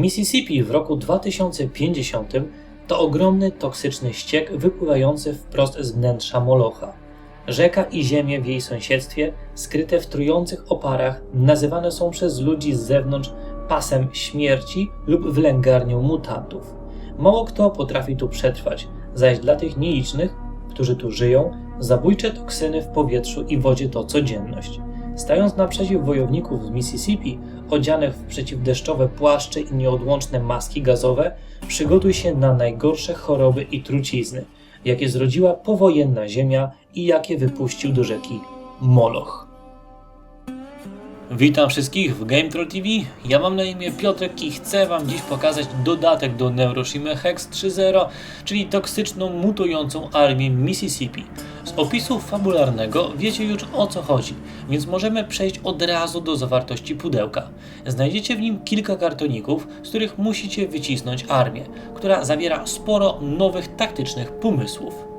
Mississippi w roku 2050 to ogromny toksyczny ściek wypływający wprost z wnętrza Molocha. Rzeka i ziemie w jej sąsiedztwie, skryte w trujących oparach, nazywane są przez ludzi z zewnątrz pasem śmierci lub wylęgarnią mutantów. Mało kto potrafi tu przetrwać, zaś dla tych nielicznych, którzy tu żyją, zabójcze toksyny w powietrzu i wodzie to codzienność. Stając naprzeciw wojowników z Mississippi, odzianych w przeciwdeszczowe płaszcze i nieodłączne maski gazowe, przygotuj się na najgorsze choroby i trucizny, jakie zrodziła powojenna ziemia i jakie wypuścił do rzeki Moloch. Witam wszystkich w Game Troll TV. Ja mam na imię Piotrek i chcę Wam dziś pokazać dodatek do Neuroshima Hex 3.0, czyli toksyczną, mutującą armię Mississippi. Z opisu fabularnego wiecie już o co chodzi, więc możemy przejść od razu do zawartości pudełka. Znajdziecie w nim kilka kartoników, z których musicie wycisnąć armię, która zawiera sporo nowych taktycznych pomysłów.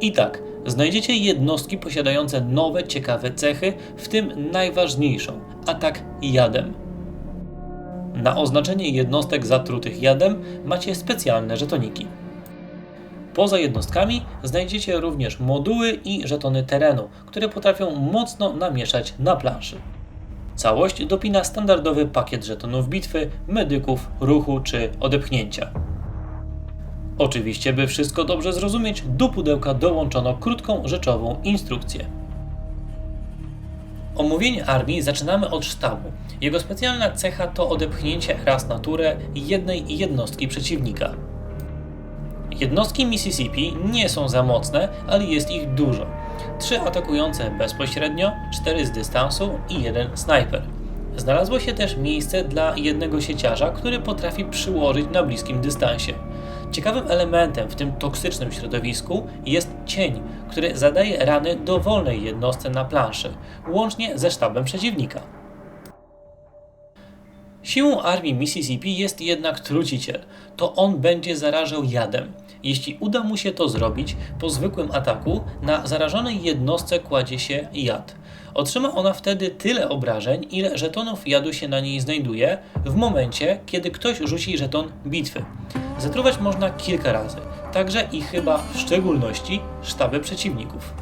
I tak, znajdziecie jednostki posiadające nowe, ciekawe cechy, w tym najważniejszą atak jadem. Na oznaczenie jednostek zatrutych jadem macie specjalne żetoniki. Poza jednostkami znajdziecie również moduły i żetony terenu, które potrafią mocno namieszać na planszy. Całość dopina standardowy pakiet żetonów bitwy, medyków, ruchu czy odepchnięcia. Oczywiście, by wszystko dobrze zrozumieć, do pudełka dołączono krótką, rzeczową instrukcję. Omówienie armii zaczynamy od sztabu. Jego specjalna cecha to odepchnięcie raz naturę jednej jednostki przeciwnika. Jednostki Mississippi nie są za mocne, ale jest ich dużo. Trzy atakujące bezpośrednio, cztery z dystansu i jeden snajper. Znalazło się też miejsce dla jednego sieciarza, który potrafi przyłożyć na bliskim dystansie. Ciekawym elementem w tym toksycznym środowisku jest cień, który zadaje rany dowolnej jednostce na planszy, łącznie ze sztabem przeciwnika. Siłą armii Mississippi jest jednak truciciel. To on będzie zarażał jadem. Jeśli uda mu się to zrobić, po zwykłym ataku na zarażonej jednostce kładzie się jad. Otrzyma ona wtedy tyle obrażeń, ile żetonów jadu się na niej znajduje w momencie, kiedy ktoś rzuci żeton bitwy. Zatruwać można kilka razy, także i chyba w szczególności sztaby przeciwników.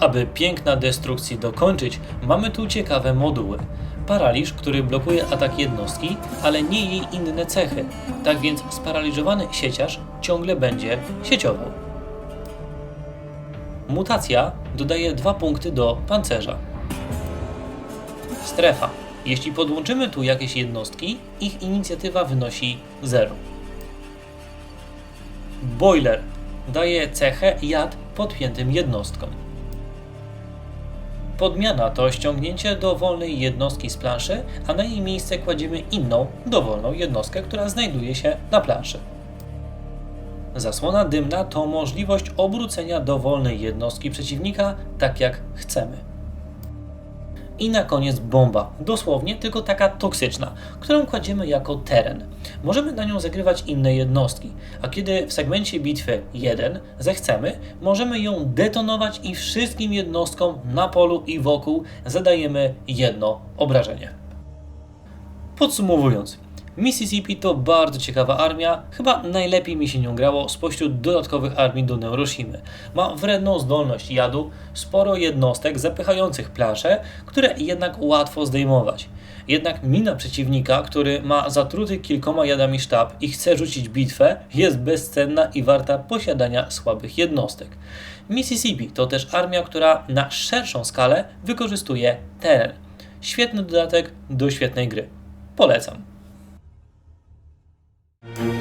Aby piękna destrukcji dokończyć, mamy tu ciekawe moduły. Paraliż, który blokuje atak jednostki, ale nie jej inne cechy. Tak więc sparaliżowany sieciarz ciągle będzie sieciował. Mutacja dodaje dwa punkty do pancerza. Strefa. Jeśli podłączymy tu jakieś jednostki, ich inicjatywa wynosi 0. Boiler daje cechę jad podpiętym jednostkom. Podmiana to ściągnięcie dowolnej jednostki z planszy, a na jej miejsce kładziemy inną, dowolną jednostkę, która znajduje się na planszy. Zasłona dymna to możliwość obrócenia dowolnej jednostki przeciwnika tak jak chcemy. I na koniec bomba, dosłownie tylko taka toksyczna, którą kładziemy jako teren. Możemy na nią zagrywać inne jednostki, a kiedy w segmencie bitwy 1 zechcemy, możemy ją detonować i wszystkim jednostkom na polu i wokół zadajemy jedno obrażenie. Podsumowując, Mississippi to bardzo ciekawa armia, chyba najlepiej mi się nią grało spośród dodatkowych armii do Neuroshimy. Ma wredną zdolność jadu, sporo jednostek zapychających plansze, które jednak łatwo zdejmować. Jednak mina przeciwnika, który ma zatruty kilkoma jadami sztab i chce rzucić bitwę, jest bezcenna i warta posiadania słabych jednostek. Mississippi to też armia, która na szerszą skalę wykorzystuje teren. Świetny dodatek do świetnej gry. Polecam. Thank you.